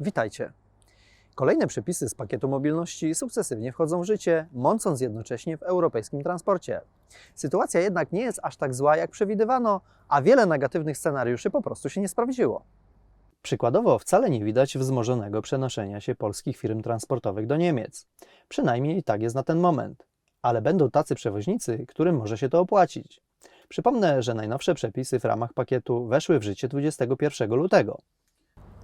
Witajcie. Kolejne przepisy z pakietu mobilności sukcesywnie wchodzą w życie, mącąc jednocześnie w europejskim transporcie. Sytuacja jednak nie jest aż tak zła, jak przewidywano, a wiele negatywnych scenariuszy po prostu się nie sprawdziło. Przykładowo wcale nie widać wzmożonego przenoszenia się polskich firm transportowych do Niemiec. Przynajmniej tak jest na ten moment. Ale będą tacy przewoźnicy, którym może się to opłacić. Przypomnę, że najnowsze przepisy w ramach pakietu weszły w życie 21 lutego.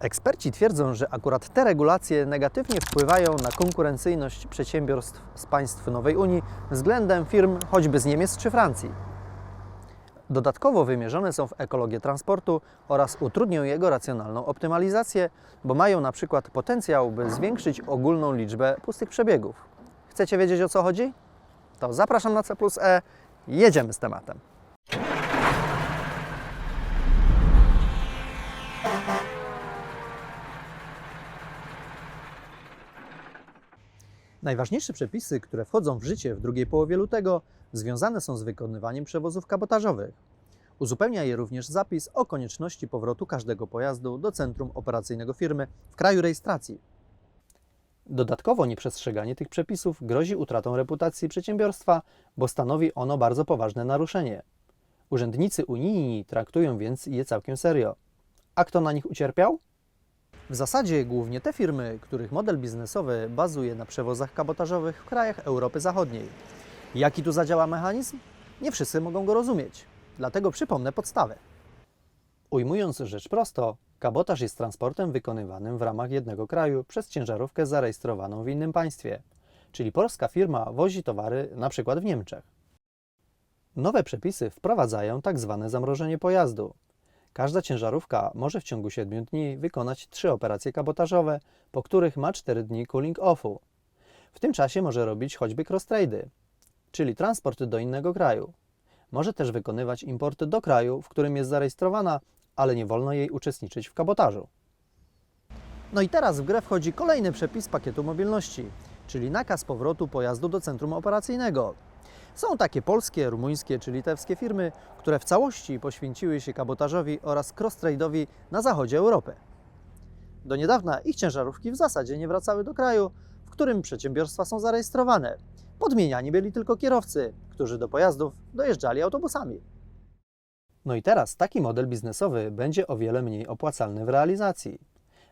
Eksperci twierdzą, że akurat te regulacje negatywnie wpływają na konkurencyjność przedsiębiorstw z państw Nowej Unii względem firm choćby z Niemiec czy Francji. Dodatkowo wymierzone są w ekologię transportu oraz utrudnią jego racjonalną optymalizację, bo mają na przykład potencjał, by zwiększyć ogólną liczbę pustych przebiegów. Chcecie wiedzieć o co chodzi? To zapraszam na C plus E, jedziemy z tematem. Najważniejsze przepisy, które wchodzą w życie w drugiej połowie lutego, związane są z wykonywaniem przewozów kabotażowych. Uzupełnia je również zapis o konieczności powrotu każdego pojazdu do centrum operacyjnego firmy w kraju rejestracji. Dodatkowo nieprzestrzeganie tych przepisów grozi utratą reputacji przedsiębiorstwa, bo stanowi ono bardzo poważne naruszenie. Urzędnicy unijni traktują więc je całkiem serio. A kto na nich ucierpiał? W zasadzie głównie te firmy, których model biznesowy bazuje na przewozach kabotażowych w krajach Europy Zachodniej. Jaki tu zadziała mechanizm? Nie wszyscy mogą go rozumieć, dlatego przypomnę podstawę. Ujmując rzecz prosto, kabotaż jest transportem wykonywanym w ramach jednego kraju przez ciężarówkę zarejestrowaną w innym państwie, czyli polska firma wozi towary przykład w Niemczech. Nowe przepisy wprowadzają tak zwane zamrożenie pojazdu, Każda ciężarówka może w ciągu 7 dni wykonać 3 operacje kabotażowe, po których ma 4 dni cooling offu. W tym czasie może robić choćby cross-trady, czyli transport do innego kraju. Może też wykonywać import do kraju, w którym jest zarejestrowana, ale nie wolno jej uczestniczyć w kabotażu. No i teraz w grę wchodzi kolejny przepis pakietu mobilności, czyli nakaz powrotu pojazdu do centrum operacyjnego. Są takie polskie, rumuńskie czy litewskie firmy, które w całości poświęciły się kabotażowi oraz cross-trade'owi na zachodzie Europy. Do niedawna ich ciężarówki w zasadzie nie wracały do kraju, w którym przedsiębiorstwa są zarejestrowane. Podmieniani byli tylko kierowcy, którzy do pojazdów dojeżdżali autobusami. No i teraz taki model biznesowy będzie o wiele mniej opłacalny w realizacji.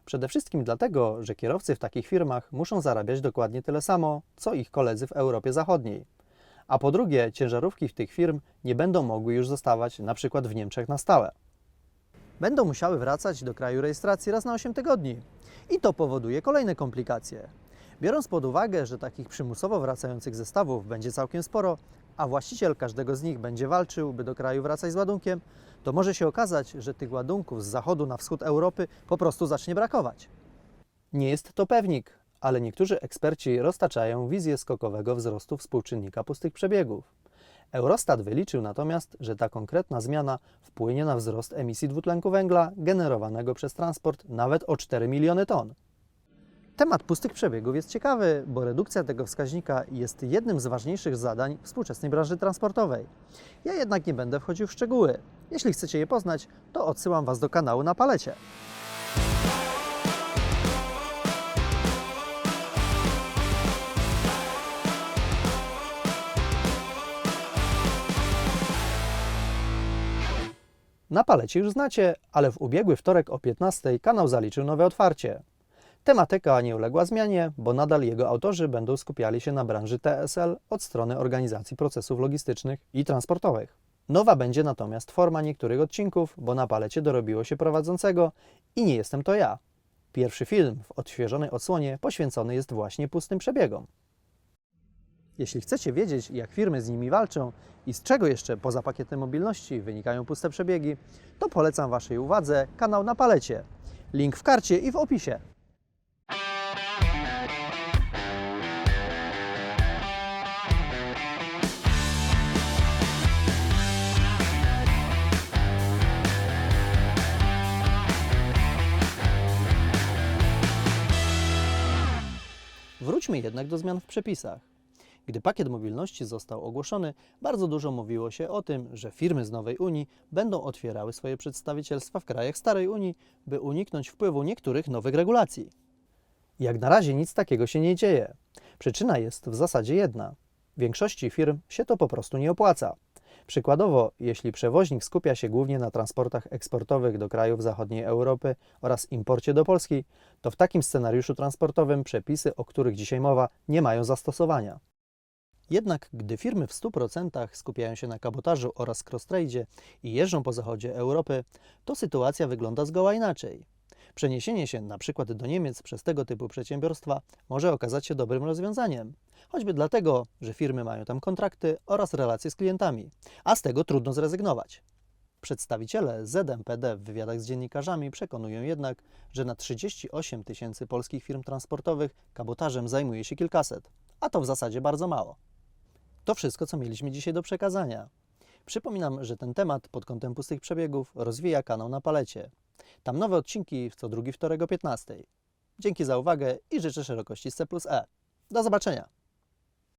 Przede wszystkim dlatego, że kierowcy w takich firmach muszą zarabiać dokładnie tyle samo, co ich koledzy w Europie Zachodniej a po drugie ciężarówki w tych firm nie będą mogły już zostawać na przykład w Niemczech na stałe. Będą musiały wracać do kraju rejestracji raz na 8 tygodni. I to powoduje kolejne komplikacje. Biorąc pod uwagę, że takich przymusowo wracających zestawów będzie całkiem sporo, a właściciel każdego z nich będzie walczył, by do kraju wracać z ładunkiem, to może się okazać, że tych ładunków z zachodu na wschód Europy po prostu zacznie brakować. Nie jest to pewnik, ale niektórzy eksperci roztaczają wizję skokowego wzrostu współczynnika pustych przebiegów. Eurostat wyliczył natomiast, że ta konkretna zmiana wpłynie na wzrost emisji dwutlenku węgla generowanego przez transport nawet o 4 miliony ton. Temat pustych przebiegów jest ciekawy, bo redukcja tego wskaźnika jest jednym z ważniejszych zadań współczesnej branży transportowej. Ja jednak nie będę wchodził w szczegóły. Jeśli chcecie je poznać, to odsyłam Was do kanału na palecie. Na palecie już znacie, ale w ubiegły wtorek o 15 kanał zaliczył nowe otwarcie. Tematyka nie uległa zmianie, bo nadal jego autorzy będą skupiali się na branży TSL od strony organizacji procesów logistycznych i transportowych. Nowa będzie natomiast forma niektórych odcinków, bo na palecie dorobiło się prowadzącego i nie jestem to ja. Pierwszy film w odświeżonej odsłonie poświęcony jest właśnie pustym przebiegom. Jeśli chcecie wiedzieć, jak firmy z nimi walczą i z czego jeszcze poza pakietem mobilności wynikają puste przebiegi, to polecam Waszej uwadze kanał na palecie. Link w karcie i w opisie. Wróćmy jednak do zmian w przepisach. Gdy pakiet mobilności został ogłoszony, bardzo dużo mówiło się o tym, że firmy z nowej Unii będą otwierały swoje przedstawicielstwa w krajach starej Unii, by uniknąć wpływu niektórych nowych regulacji. Jak na razie nic takiego się nie dzieje. Przyczyna jest w zasadzie jedna. Większości firm się to po prostu nie opłaca. Przykładowo, jeśli przewoźnik skupia się głównie na transportach eksportowych do krajów zachodniej Europy oraz imporcie do Polski, to w takim scenariuszu transportowym przepisy, o których dzisiaj mowa, nie mają zastosowania. Jednak gdy firmy w 100% skupiają się na kabotażu oraz cross-trade i jeżdżą po zachodzie Europy, to sytuacja wygląda zgoła inaczej. Przeniesienie się na przykład do Niemiec przez tego typu przedsiębiorstwa może okazać się dobrym rozwiązaniem, choćby dlatego, że firmy mają tam kontrakty oraz relacje z klientami, a z tego trudno zrezygnować. Przedstawiciele ZMPD w wywiadach z dziennikarzami przekonują jednak, że na 38 tysięcy polskich firm transportowych kabotażem zajmuje się kilkaset, a to w zasadzie bardzo mało. To wszystko, co mieliśmy dzisiaj do przekazania. Przypominam, że ten temat pod kątem pustych przebiegów rozwija kanał na palecie. Tam nowe odcinki w co drugi wtorek o 15. Dzięki za uwagę i życzę szerokości C plus E. Do zobaczenia!